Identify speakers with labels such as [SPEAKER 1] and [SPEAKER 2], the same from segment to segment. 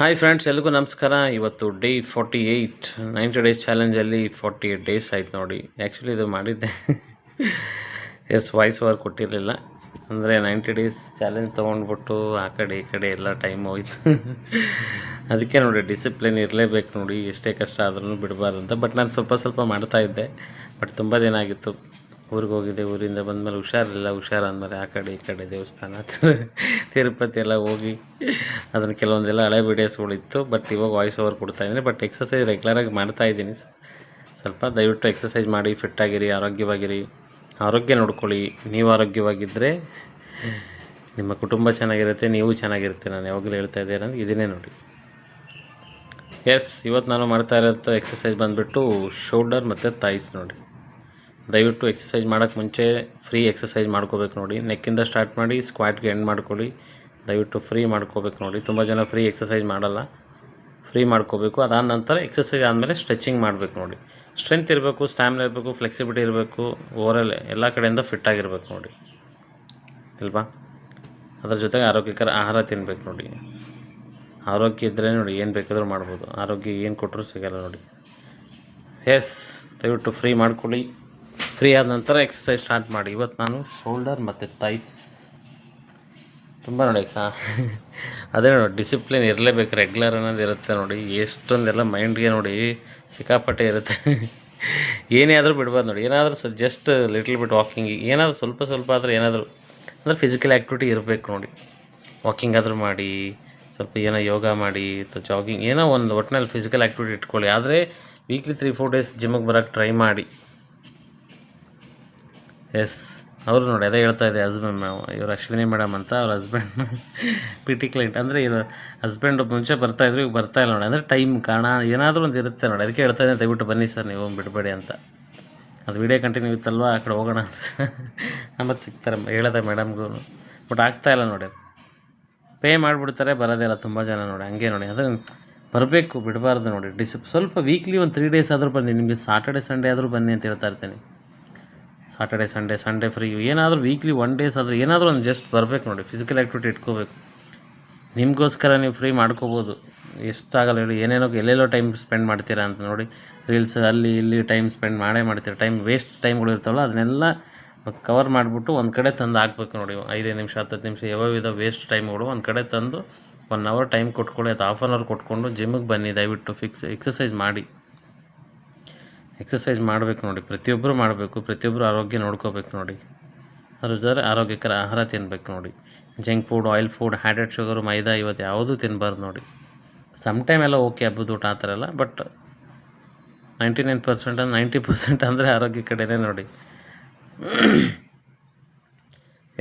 [SPEAKER 1] Hi friends ಎಲ್ರಿಗೂ ನಮಸ್ಕಾರ. ಇವತ್ತು day forty eight ninety days ಚಾಲೆಂಜಲ್ಲಿ forty eight days ಆಯ್ತು ನೋಡಿ. ಆ್ಯಕ್ಚುಲಿ ಇದು ಮಾಡಿದ್ದೆ. S voice over ಕೊಟ್ಟಿರಲಿಲ್ಲ. ಅಂದರೆ ನೈಂಟಿ ಡೇಸ್ ಚಾಲೆಂಜ್ ತೊಗೊಂಡ್ಬಿಟ್ಟು ಆ ಕಡೆ ಈ ಕಡೆ ಎಲ್ಲ ಟೈಮ್ ಹೋಯ್ತು. ಅದಕ್ಕೆ ನೋಡಿ ಡಿಸಿಪ್ಲಿನ್ ಇರಲೇಬೇಕು ನೋಡಿ. ಎಷ್ಟೇ ಕಷ್ಟ ಆದ್ರೂ ಬಿಡಬಾರ್ದು ಅಂತ. ಬಟ್ ನಾನು ಸ್ವಲ್ಪ ಸ್ವಲ್ಪ ಮಾಡ್ತಾ ಇದ್ದೆ. ಬಟ್ ತುಂಬ ದಿನ ಆಗಿತ್ತು. ಊರಿಗೆ ಹೋಗಿದ್ದೆ ಊರಿಂದ ಬಂದಮೇಲೆ ಹುಷಾರಿಲ್ಲ, ಹುಷಾರು ಅಂದಮೇಲೆ ಆ ಕಡೆ ಈ ಕಡೆ ದೇವಸ್ಥಾನ ತಿರುಪತಿ ಎಲ್ಲ ಹೋಗಿ ಅದನ್ನು ಕೆಲವೊಂದೆಲ್ಲ ಹಳೆ ವಿಡಿಯೋಸ್ಗಳಿತ್ತು ಬಟ್ ಇವಾಗ ವಾಯ್ಸ್ ಓವರ್ ಕೊಡ್ತಾ ಇದ್ದೀನಿ. ಬಟ್ ಎಕ್ಸಸೈಸ್ ರೆಗ್ಯುಲರಾಗಿ ಮಾಡ್ತಾ ಇದ್ದೀನಿ ಸ್ವಲ್ಪ ದಯವಿಟ್ಟು ಎಕ್ಸಸೈಸ್ ಮಾಡಿ ಫಿಟ್ಟಾಗಿರಿ ಆರೋಗ್ಯವಾಗಿರಿ. ಆರೋಗ್ಯ ನೋಡ್ಕೊಳ್ಳಿ. ನೀವು ಆರೋಗ್ಯವಾಗಿದ್ದರೆ ನಿಮ್ಮ ಕುಟುಂಬ ಚೆನ್ನಾಗಿರುತ್ತೆ, ನೀವು ಚೆನ್ನಾಗಿರುತ್ತೆ ನಾನು ಯಾವಾಗಲೂ ಹೇಳ್ತಾ ಇದ್ದೇನೆ ಇದನ್ನೇ ನೋಡಿ. ಎಸ್ ಇವತ್ತು ನಾನು ಮಾಡ್ತಾ ಇರೋದು ಎಕ್ಸಸೈಸ್ ಬಂದುಬಿಟ್ಟು ಶೋಲ್ಡರ್ ಮತ್ತು ಥೈಸ್ ನೋಡಿ. ದಯವಿಟ್ಟು ಎಕ್ಸಸೈಸ್ ಮಾಡೋಕ್ಕೆ ಮುಂಚೆ ಫ್ರೀ ಎಕ್ಸಸೈಸ್ ಮಾಡ್ಕೋಬೇಕು ನೋಡಿ. ನೆಕ್ಕಿಂದ ಸ್ಟಾರ್ಟ್ ಮಾಡಿ ಸ್ಕ್ವಾಟ್ಗೆ ಎಂಡ್ ಮಾಡ್ಕೊಳ್ಳಿ. ದಯವಿಟ್ಟು ಫ್ರೀ ಮಾಡ್ಕೋಬೇಕು ನೋಡಿ. ತುಂಬ ಜನ ಫ್ರೀ ಎಕ್ಸಸೈಸ್ ಮಾಡಲ್ಲ. ಫ್ರೀ ಮಾಡ್ಕೋಬೇಕು. ಅದಾದ ನಂತರ ಎಕ್ಸಸೈಸ್ ಆದಮೇಲೆ ಸ್ಟ್ರೆಚಿಂಗ್ ಮಾಡಬೇಕು ನೋಡಿ. ಸ್ಟ್ರೆಂತ್ ಇರಬೇಕು ಸ್ಟ್ಯಾಮಿನ ಇರಬೇಕು ಫ್ಲೆಕ್ಸಿಬಿಲಿಟಿ ಇರಬೇಕು ಓವರಲ್ ಎಲ್ಲ ಕಡೆಯಿಂದ ಫಿಟ್ ಆಗಿರ್ಬೇಕು ನೋಡಿ. ಅಲ್ವಾ ಅದ್ರ ಜೊತೆಗೆ ಆರೋಗ್ಯಕರ ಆಹಾರ ತಿನ್ನಬೇಕು ನೋಡಿ. ಆರೋಗ್ಯ ಇದ್ದರೆ ನೋಡಿ ಏನು ಬೇಕಾದರೂ ಮಾಡ್ಬೋದು. ಆರೋಗ್ಯ ಏನು ಕೊಟ್ಟರು ಸಿಗಲ್ಲ ನೋಡಿ. ಎಸ್ ದಯವಿಟ್ಟು ಫ್ರೀ ಮಾಡ್ಕೊಳ್ಳಿ. ಫ್ರೀ ಆದ ನಂತರ ಎಕ್ಸಸೈಸ್ ಸ್ಟಾರ್ಟ್ ಮಾಡಿ. ಇವತ್ತು ನಾನು ಶೋಲ್ಡರ್ ಮತ್ತು ಥೈಸ್ ತುಂಬ ನೋಡಿ ಅದೇ ನೋಡಿ ಡಿಸಿಪ್ಲಿನ್ ಇರಲೇಬೇಕು. ರೆಗ್ಯುಲರ್ ಅನ್ನೋದು ಇರುತ್ತೆ ನೋಡಿ. ಎಷ್ಟೊಂದೆಲ್ಲ ಮೈಂಡ್ಗೆ ನೋಡಿ ಸಿಕ್ಕಾಪಟ್ಟೆ ಇರುತ್ತೆ. ಏನೇ ಆದರೂ ಬಿಡ್ಬಾರ್ದು ನೋಡಿ. ಏನಾದರೂ ಸ ಜಸ್ಟ್ ಲಿಟ್ಲ್ ಬಿಟ್ ವಾಕಿಂಗ್ ಏನಾದರೂ ಸ್ವಲ್ಪ ಸ್ವಲ್ಪ ಆದರೂ ಏನಾದರೂ, ಅಂದರೆ ಫಿಸಿಕಲ್ ಆ್ಯಕ್ಟಿವಿಟಿ ಇರಬೇಕು ನೋಡಿ. ವಾಕಿಂಗ್ ಆದರೂ ಮಾಡಿ, ಸ್ವಲ್ಪ ಏನೋ ಯೋಗ ಮಾಡಿ, ಅಥವಾ ಜಾಗಿಂಗ್ ಏನೋ ಒಂದು ಒಟ್ಟಿನಲ್ಲಿ ಫಿಸಿಕಲ್ ಆ್ಯಕ್ಟಿವಿಟಿ ಇಟ್ಕೊಳ್ಳಿ. ಆದರೆ ವೀಕ್ಲಿ ತ್ರೀ ಫೋರ್ ಡೇಸ್ ಜಿಮ್ಮಿಗೆ ಬರೋಕ್ಕೆ ಟ್ರೈ ಮಾಡಿ. ಎಸ್, ಅವರು ನೋಡಿ, ಅದೇ ಹೇಳ್ತಾ ಇದೆ ಹಸ್ಬೆಂಡ್ ಇವ್ರು ಅಶ್ವಿನಿ ಮೇಡಮ್ ಅಂತ ಅವ್ರ ಹಸ್ಬೆಂಡ್ ಪಿ ಟಿ ಕ್ಲೈಂಟ್ ಅಂದರೆ ಇವರು ಹಸ್ಬೆಂಡ್ ಮುಂಚೆ ಬರ್ತಾಯಿದ್ರು ಈಗ ಬರ್ತಾ ಇಲ್ಲ ನೋಡಿ, ಅಂದರೆ ಟೈಮ್ ಕಾರಣ ಏನಾದರೂ ಒಂದು ಇರುತ್ತೆ ನೋಡಿ. ಅದಕ್ಕೆ ಹೇಳ್ತಾ ಇದ್ದೀನಿ ದಯವಿಟ್ಟು ಬನ್ನಿ ಸರ್, ನೀವು ಬಿಡಬೇಡಿ ಅಂತ. ಅದು ವಿಡಿಯೋ ಕಂಟಿನ್ಯೂ ಇತ್ತಲ್ವ, ಆ ಕಡೆ ಹೋಗೋಣ ಅಂತ. ಆಮೇಲೆ ಸಿಗ್ತಾರೆ ಹೇಳದೆ ಮೇಡಮ್ಗೂ ಬಟ್ ಆಗ್ತಾಯಿಲ್ಲ ನೋಡಿ. ಪೇ ಮಾಡಿಬಿಡ್ತಾರೆ, ಬರೋದೇ ಇಲ್ಲ ತುಂಬ ಜನ ನೋಡಿ, ಹಂಗೆ ನೋಡಿ. ಅದು ಬರಬೇಕು, ಬಿಡಬಾರ್ದು ನೋಡಿ. ಡಿಸ್ ಸ್ವಲ್ಪ ವೀಕ್ಲಿ ಒಂದು ತ್ರೀ ಡೇಸ್ ಆದರೂ ಬನ್ನಿ, ನಿಮಗೆ ಸಾಟರ್ಡೆ ಸಂಡೇ ಆದರೂ ಬನ್ನಿ ಅಂತ ಹೇಳ್ತಾ ಇರ್ತೀನಿ. ಸಾಟರ್ಡೆ ಸಂಡೇ ಸಂಡೇ ಫ್ರೀ ಏನಾದರೂ ವೀಕ್ಲಿ ಒನ್ ಡೇಸ್ ಆದರೂ ಏನಾದರೂ ಒಂದು ಜಸ್ಟ್ ಬರಬೇಕು ನೋಡಿ ಫಿಸಿಕಲ್ ಆ್ಯಕ್ಟಿವಿಟಿ ಇಟ್ಕೋಬೇಕು. ನಿಮಗೋಸ್ಕರ ನೀವು ಫ್ರೀ ಮಾಡ್ಕೋಬೋದು. ಎಷ್ಟಾಗಲ್ಲ ಹೇಳಿ, ಏನೇನೋ ಎಲ್ಲೆಲ್ಲೋ ಟೈಮ್ ಸ್ಪೆಂಡ್ ಮಾಡ್ತೀರಾ ಅಂತ ನೋಡಿ ರೀಲ್ಸ್ ಅಲ್ಲಿ ಇಲ್ಲಿ ಟೈಮ್ ಸ್ಪೆಂಡ್ ಮಾಡೇ ಮಾಡ್ತೀರಾ. ಟೈಮ್ ವೇಸ್ಟ್ ಟೈಮ್ಗಳು ಇರ್ತಾವಲ್ಲ, ಅದನ್ನೆಲ್ಲ ಕವರ್ ಮಾಡಿಬಿಟ್ಟು ಒಂದು ಕಡೆ ತಂದು ಹಾಕ್ಬೇಕು ನೋಡಿ. ಐದೈದು ನಿಮಿಷ ಹತ್ತು ನಿಮಿಷ, ಯಾವ್ಯಾವ ವೇಸ್ಟ್ ಟೈಮ್ಗಳು ಒಂದು ಕಡೆ ತಂದು ಒನ್ ಅವರ್ ಟೈಮ್ ಕೊಟ್ಕೊಳ್ಳಿ ಅಥವಾ ಹಾಫ್ ಆನ್ ಅವರ್ ಕೊಟ್ಕೊಂಡು ಜಿಮ್ಮಿಗೆ ಬನ್ನಿ, ದಯವಿಟ್ಟು ಫಿಕ್ಸ್ ಎಕ್ಸಸೈಸ್ ಮಾಡಿ. ಎಕ್ಸಸೈಸ್ ಮಾಡಬೇಕು ನೋಡಿ. ಪ್ರತಿಯೊಬ್ಬರು ಮಾಡಬೇಕು. ಪ್ರತಿಯೊಬ್ಬರು ಆರೋಗ್ಯ ನೋಡ್ಕೋಬೇಕು ನೋಡಿ. ಅದ್ರ ಆರೋಗ್ಯಕರ ಆಹಾರ ತಿನ್ನಬೇಕು ನೋಡಿ. Junk food oil food added sugar maida, ಇವತ್ತು ಯಾವುದೂ ತಿನ್ನಬಾರ್ದು ನೋಡಿ. ಸಮ್ ಟೈಮ್ ಎಲ್ಲ ಓಕೆ ಹಬ್ಬದ ಊಟ ಆ ಥರ ಎಲ್ಲ but ninety nine percent ninety percent ಅಂದರೆ ಆರೋಗ್ಯ ಕಡೆನೇ ನೋಡಿ.